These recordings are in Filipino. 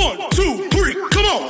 One, two, three, come on!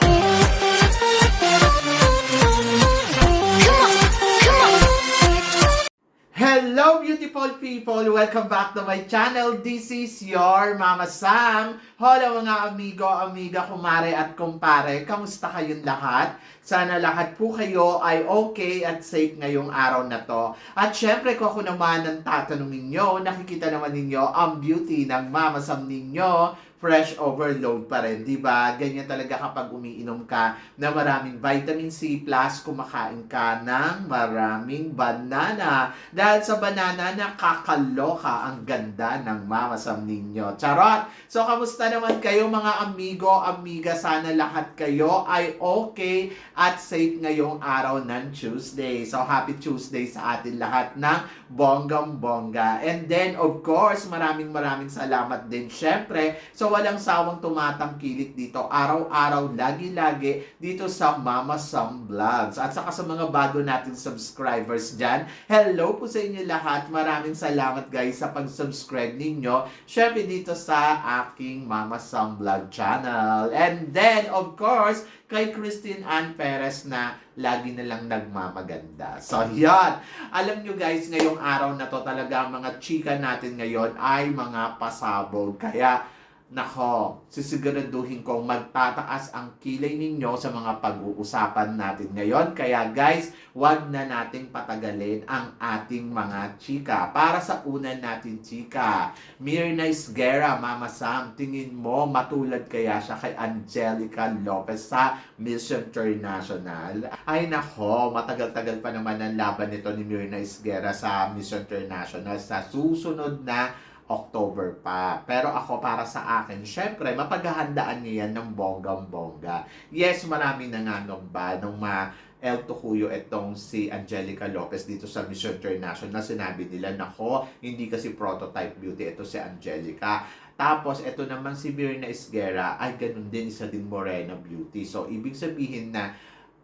Hello beautiful people! Welcome back to my channel. This is your Mama Sam. Hello mga amigo, amiga, kumare at kumpare. Kamusta kayong lahat? Sana lahat po kayo ay okay at safe ngayong araw na to. At syempre kung ako naman ang tatanungin nyo, nakikita naman ninyo ang beauty ng Mama Sam ninyo fresh overload pa rin, di ba? Ganyan talaga kapag umiinom ka na maraming vitamin C plus kumakain ka ng maraming banana. Dahil sa banana, nakakaloka ang ganda ng mamasam ninyo. Charot! So, kamusta naman kayo mga amigo, amiga? Sana lahat kayo ay okay at safe ngayong araw ng Tuesday. So, happy Tuesday sa atin lahat ng bonggang-bongga. And then, of course, maraming maraming salamat din. Syempre, so walang sawang tumatangkilik dito. Araw-araw, lagi-lagi dito sa Mama Sam Vlogs. At saka sa mga bago nating subscribers dyan, hello po sa inyo lahat. Maraming salamat guys sa pag-subscribe ninyo. Syempre dito sa aking Mama Sam Vlog channel. And then, of course, kay Christine Ann Perez na lagi na lang nagmamaganda. So, yan. Alam nyo guys, ngayong araw na to talaga ang mga chika natin ngayon ay mga pasabog. Kaya, nako, sisiguraduhin kong magtataas ang kilay ninyo sa mga pag-uusapan natin ngayon. Kaya guys, wag na nating patagalin ang ating mga chika. Para sa una natin chika, Mirna Isguera, Mama Sam, tingin mo matulad kaya siya kay Angelica Lopez sa Miss International? Ay nako, matagal-tagal pa naman ang laban nito ni Mirna Isguera sa Miss International sa susunod na October pa. Pero ako para sa akin, syempre, mapaghahandaan niya yan ng bonggang-bongga. Yes, marami nangangamba nung ma El Tocuyo itong si Angelica Lopez dito sa Miss International. Sinabi nila, nako, hindi kasi prototype beauty ito si Angelica. Tapos, ito naman si Mirna Isguera, ay ganun din, isa din Morena Beauty. So, ibig sabihin na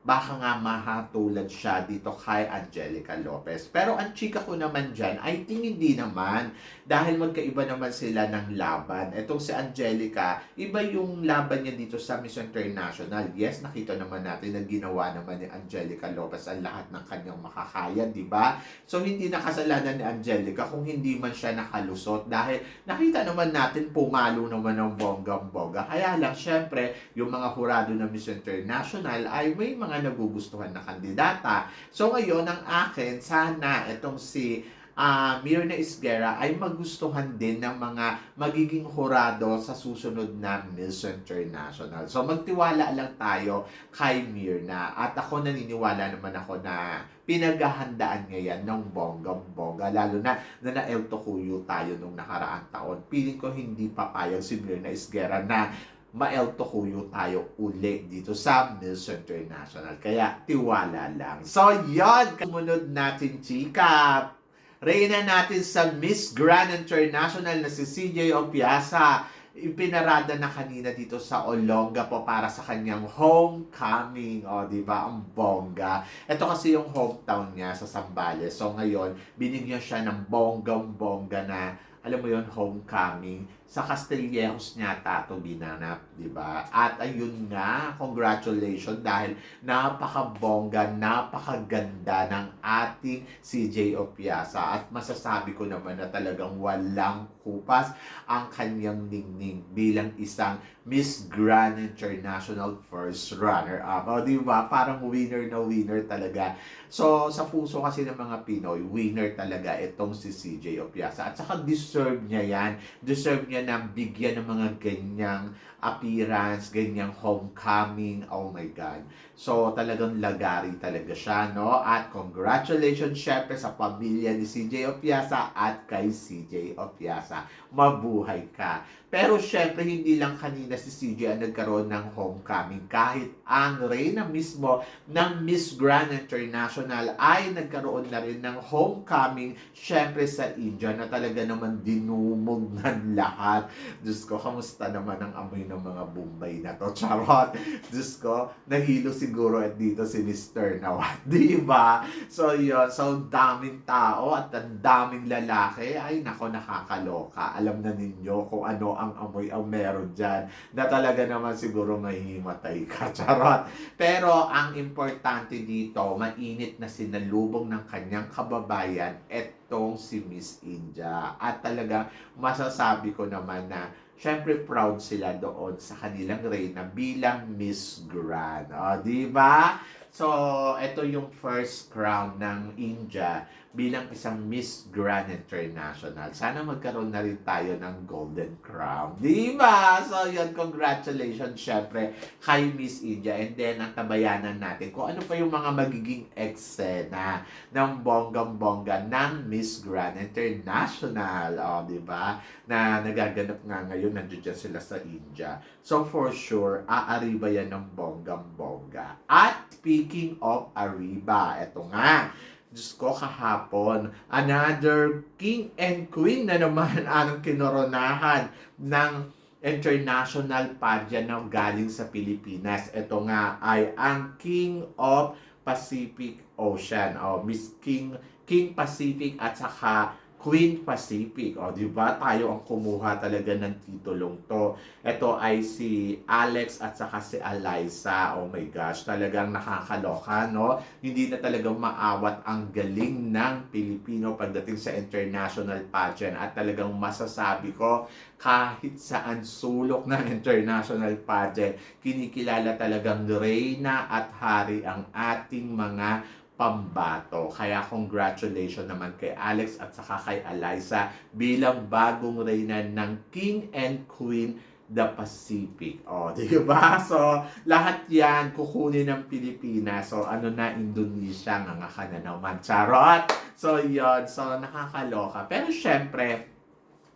baka nga mahatulad siya dito kay Angelica Lopez. Pero ang chika ko naman dyan ay tingin di naman dahil magkaiba naman sila ng laban. Etong si Angelica, iba yung laban niya dito sa Miss International. Yes, nakita naman natin na ginawa naman ni Angelica Lopez ang lahat ng kanyang makakaya, di ba? So hindi nakasalanan ni Angelica kung hindi man siya nakalusot dahil nakita naman natin pumalo naman ng bonggang-bongga. Kaya lang, syempre, yung mga hurado ng Miss International ay may mga nagugustuhan na kandidata. So ngayon, ang akin, sana itong si uh, Mirna Isguera ay magustuhan din ng mga magiging hurado sa susunod na Miss International. So magtiwala lang tayo kay Mirna. At ako naniniwala naman ako na pinaghahandaan niya yan ng bonggang-bongga. Lalo na na na-El tayo nung nakaraang taon. Piling ko hindi papayag si Mirna Isguera na ma-El Tocuyo tayo uli dito sa Miss International. Kaya tiwala lang. So, yon Kumunod natin, chika. Reyna natin sa Miss Grand International na si CJ Opiasa. Ipinarada na kanina dito sa Olonga po para sa kanyang homecoming. O, di ba? Ang bongga. Ito kasi yung hometown niya sa Sambales. So, ngayon, binigyan siya ng bonggang-bongga na alam mo yon homecoming sa Castillejos niya tato ginanap, di ba? At ayun nga, congratulations dahil napakabongga, napakaganda ng ating CJ Opiasa at masasabi ko naman na talagang walang kupas ang kanyang ningning bilang isang Miss Grand International First Runner-up. O, di ba? Parang winner na winner talaga. So, sa puso kasi ng mga Pinoy, winner talaga itong si CJ Opiasa. At saka deserve niya yan. Deserve niya na bigyan ng mga ganyang appearance, ganyang homecoming. Oh my God. So, talagang lagari talaga siya, no? At congratulations syempre sa pamilya ni CJ Opiasa at kay CJ Opiasa. Mabuhay ka. Pero syempre, hindi lang kanina si CJ ang nagkaroon ng homecoming. Kahit ang Reyna mismo ng Miss Grand International ay nagkaroon na rin ng homecoming syempre sa India na talaga naman dinumog ng lahat. Diyos ko, kamusta naman ang amoy ng mga Bombay na to? Charot! Diyos ko, nahilo siguro at dito si Mr. Nawat. Di ba? So, yun. So, daming tao at ang daming lalaki. Ay, nako, nakakaloka. Alam na ninyo kung ano ang amoy ang meron dyan na talaga naman siguro mahihimatay ka. Charot. Pero ang importante dito, mainit na sinalubong ng kanyang kababayan etong si Miss India. At talaga masasabi ko naman na syempre proud sila doon sa kanilang reyna bilang Miss Grand. O, di ba? So, ito yung first crown ng India bilang isang Miss Grand International. Sana magkaroon na rin tayo ng Golden Crown. Di ba? So, yun, congratulations syempre kay Miss India. And then, ang tabayanan natin kung ano pa yung mga magiging eksena ng bonggang-bongga ng Miss Grand International. O, di ba? Na nagaganap nga ngayon, nandiyan dyan sila sa India. So, for sure, aariba yan ng bonggang-bongga. At speaking of Ariba, eto nga, Diyos ko, kahapon, another king and queen na naman ang kinoronahan ng international pageant na galing sa Pilipinas. Ito nga ay ang King of Pacific Ocean o Miss King King Pacific at saka Queen Pacific. O, di ba? Tayo ang kumuha talaga ng titulong to. Ito ay si Alex at saka si Eliza. Oh my gosh, talagang nakakaloka, no? Hindi na talagang maawat ang galing ng Pilipino pagdating sa international pageant. At talagang masasabi ko, kahit saan sulok ng international pageant, kinikilala talagang reyna at hari ang ating mga pambato. Kaya congratulations naman kay Alex at saka kay Eliza bilang bagong reyna ng King and Queen the Pacific. O, di ba? So, lahat yan kukunin ng Pilipinas. So, ano na, Indonesia, nga nga ka na naman. Charot! So, yon So, nakakaloka. Pero, syempre,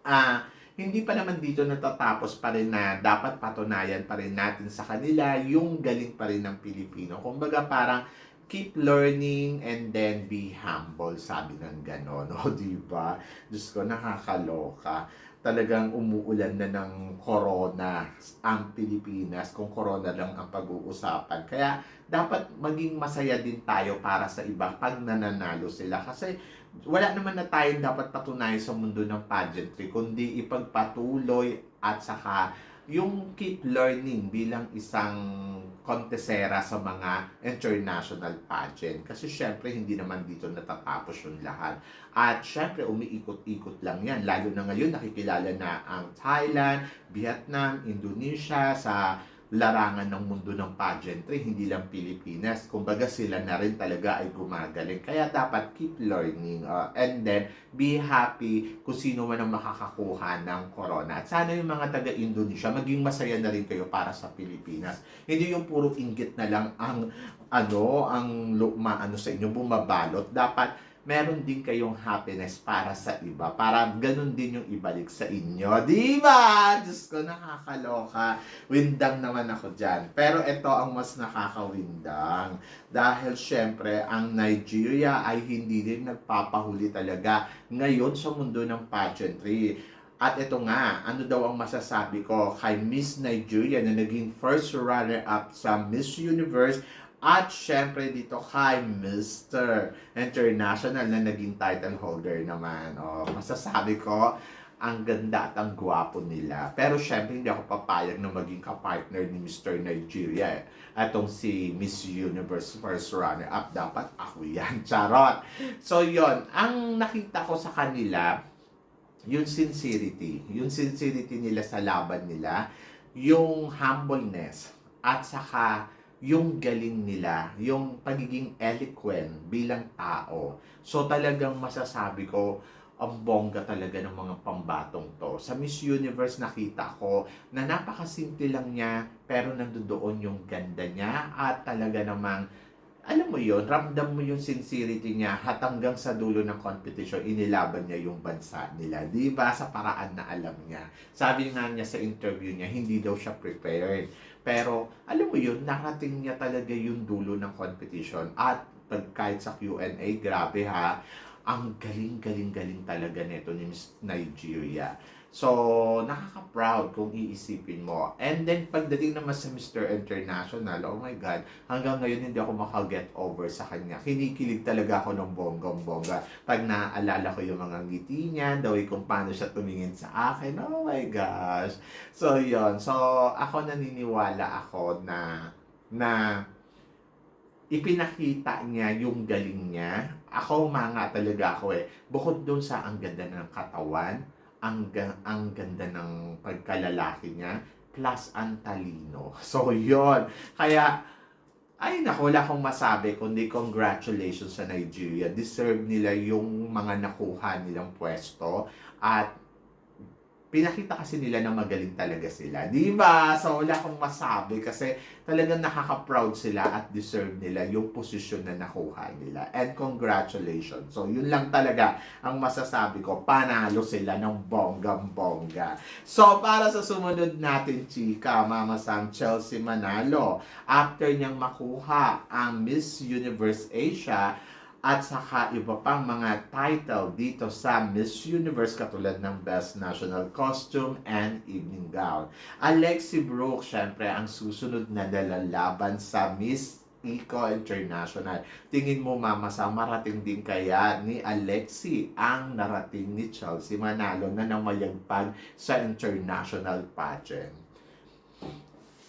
ah, hindi pa naman dito natatapos pa rin na dapat patunayan pa rin natin sa kanila yung galing pa rin ng Pilipino. Kumbaga parang keep learning and then be humble, sabi ng gano'n, o di ba? Diyos ko, nakakaloka. Talagang umuulan na ng corona ang Pilipinas kung corona lang ang pag-uusapan. Kaya dapat maging masaya din tayo para sa iba pag nananalo sila. Kasi wala naman na tayong dapat patunayan sa mundo ng pageantry, kundi ipagpatuloy at saka yung keep learning bilang isang kontesera sa mga international pageant. Kasi syempre, hindi naman dito natatapos yung lahat. At syempre, umiikot-ikot lang yan. Lalo na ngayon, nakikilala na ang Thailand, Vietnam, Indonesia sa larangan ng mundo ng pageantry, hindi lang Pilipinas. Kumbaga sila na rin talaga ay gumagaling. Kaya dapat keep learning uh, and then be happy kung sino man ang makakakuha ng corona. At sana yung mga taga-Indonesia, maging masaya na rin kayo para sa Pilipinas. Hindi yung puro inggit na lang ang ano, ang luma, ano sa inyo, bumabalot. Dapat meron din kayong happiness para sa iba. Para ganun din yung ibalik sa inyo. Di ba? Diyos ko, nakakaloka. Windang naman ako dyan. Pero ito ang mas nakakawindang. Dahil syempre, ang Nigeria ay hindi din nagpapahuli talaga ngayon sa mundo ng pageantry. At ito nga, ano daw ang masasabi ko kay Miss Nigeria na naging first runner-up sa Miss Universe at syempre dito kay Mr. International na naging title holder naman. O, masasabi ko, ang ganda at ang gwapo nila. Pero syempre hindi ako papayag na maging kapartner ni Mr. Nigeria. Eh. Atong si Miss Universe first runner up, dapat ako yan. Charot! So yon ang nakita ko sa kanila, yung sincerity. Yung sincerity nila sa laban nila, yung humbleness, at saka yung galing nila, yung pagiging eloquent bilang tao. So talagang masasabi ko, ang bongga talaga ng mga pambatong to. Sa Miss Universe nakita ko na napakasimple lang niya pero nandoon yung ganda niya at talaga namang alam mo yon ramdam mo yung sincerity niya at hanggang sa dulo ng competition, inilaban niya yung bansa nila. Di ba? Sa paraan na alam niya. Sabi nga niya sa interview niya, hindi daw siya prepared. Pero, alam mo yun, narating niya talaga yung dulo ng competition. At pag kahit sa Q&A, grabe ha, ang galing-galing-galing talaga nito ni Miss Nigeria. So, nakaka-proud kung iisipin mo. And then, pagdating naman sa Mr. International, oh my God, hanggang ngayon hindi ako makaget over sa kanya. Kinikilig talaga ako ng bonggong-bongga. Pag naaalala ko yung mga ngiti niya, the way kung paano siya tumingin sa akin, oh my gosh. So, yon So, ako naniniwala ako na, na, ipinakita niya yung galing niya. Ako, mga talaga ako eh. Bukod dun sa ang ganda ng katawan, ang, ang ganda ng pagkalalaki niya, plus ang talino. So, yon Kaya, ay naku, wala akong masabi, kundi congratulations sa Nigeria. Deserve nila yung mga nakuha nilang pwesto. At pinakita kasi nila na magaling talaga sila. Di ba? So, wala akong masabi kasi talagang nakaka-proud sila at deserve nila yung posisyon na nakuha nila. And congratulations. So, yun lang talaga ang masasabi ko. Panalo sila ng bonggang-bongga. So, para sa sumunod natin, chika, Mama Sam, Chelsea Manalo. After niyang makuha ang Miss Universe Asia, at saka iba pang mga title dito sa Miss Universe katulad ng Best National Costume and Evening Gown. Alexi Brooke, syempre, ang susunod na nalalaban sa Miss Eco International. Tingin mo, Mama, sa marating din kaya ni Alexi ang narating ni Chelsea Manalo na namayagpag sa international pageant.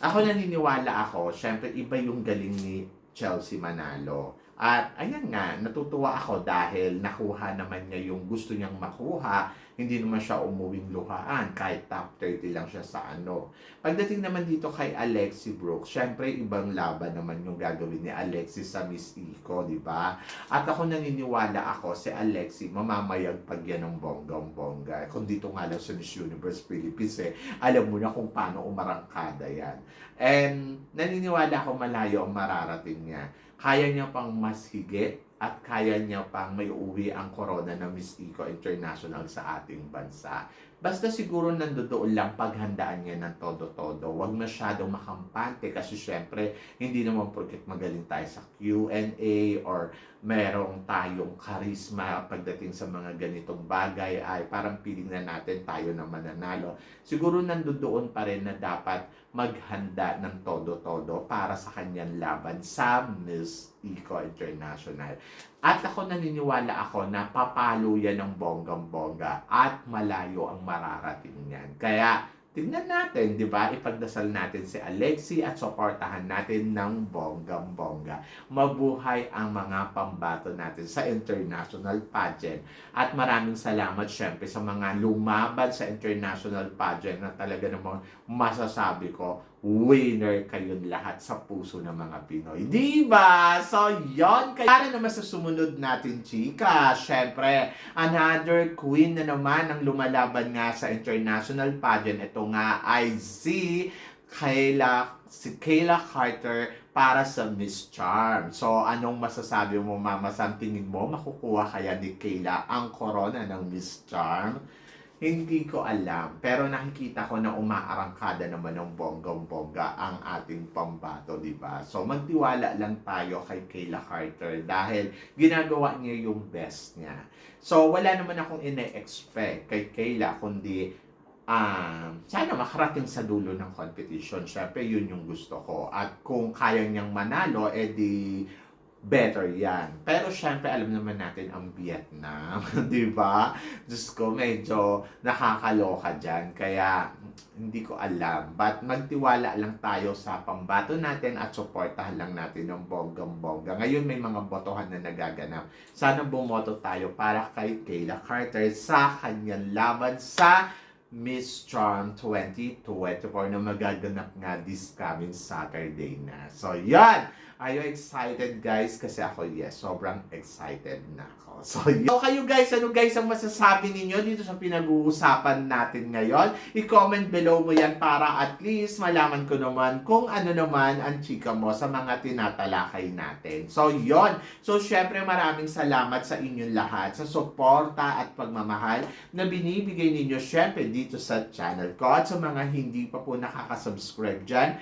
Ako naniniwala ako, syempre iba yung galing ni Chelsea Manalo. At ayan nga, natutuwa ako dahil nakuha naman niya yung gusto niyang makuha. Hindi naman siya umuwing luhaan kahit top 30 lang siya sa ano. Pagdating naman dito kay Alexi Brooks, syempre ibang laban naman yung gagawin ni Alexi sa Miss Eco, di ba? At ako naniniwala ako si Alexi, mamamayagpag yan ng bonggang-bongga. Kung dito nga lang sa Miss Universe Philippines eh, alam mo na kung paano umarangkada yan. And naniniwala ako malayo ang mararating niya. Kaya niya pang mas higit at kaya niya pang may uwi ang corona ng Miss Eco International sa ating bansa. Basta siguro nandoon lang paghandaan niya ng todo-todo. Huwag masyadong makampante kasi syempre hindi naman porket magaling tayo sa Q&A or merong tayong karisma pagdating sa mga ganitong bagay ay parang piling na natin tayo na mananalo. Siguro nandoon pa rin na dapat maghanda ng todo-todo para sa kanyang laban sa Miss Eco International. At ako naniniwala ako na papalo yan ng bonggang-bongga at malayo ang mararating niyan. Kaya tingnan natin, di ba? Ipagdasal natin si Alexi at suportahan natin ng bonggang-bongga. Mabuhay ang mga pambato natin sa international pageant. At maraming salamat syempre sa mga lumaban sa international pageant na talaga namang masasabi ko, winner kayong lahat sa puso ng mga Pinoy. Di ba? So, yon Kaya para naman sa sumunod natin, chika, syempre, another queen na naman ang lumalaban nga sa international pageant. Ito nga ay si Kayla, si Kayla Carter para sa Miss Charm. So, anong masasabi mo, Mama Sam? Tingin mo, makukuha kaya ni Kayla ang corona ng Miss Charm? Hindi ko alam. Pero nakikita ko na umaarangkada naman ng bonggang-bongga ang ating pambato, di ba? So, magtiwala lang tayo kay Kayla Carter dahil ginagawa niya yung best niya. So, wala naman akong ine-expect kay Kayla, kundi um, sana makarating sa dulo ng competition. Siyempre, yun yung gusto ko. At kung kaya niyang manalo, edi better yan. Pero syempre, alam naman natin ang Vietnam, di ba? Diyos ko, medyo nakakaloka dyan. Kaya, hindi ko alam. But magtiwala lang tayo sa pambato natin at supportahan lang natin ng bonggang-bongga. Ngayon may mga botohan na nagaganap. Sana bumoto tayo para kay Kayla Carter sa kanyang laban sa Miss Charm 2024 na magaganap nga this coming Saturday na. So, yan! Are you excited guys? Kasi ako, yes, sobrang excited na ako. So, yun. So, kayo guys, ano guys ang masasabi ninyo dito sa pinag-uusapan natin ngayon? I-comment below mo yan para at least malaman ko naman kung ano naman ang chika mo sa mga tinatalakay natin. So, yon So, syempre maraming salamat sa inyong lahat sa suporta at pagmamahal na binibigay ninyo syempre dito sa channel ko. At sa mga hindi pa po nakakasubscribe dyan,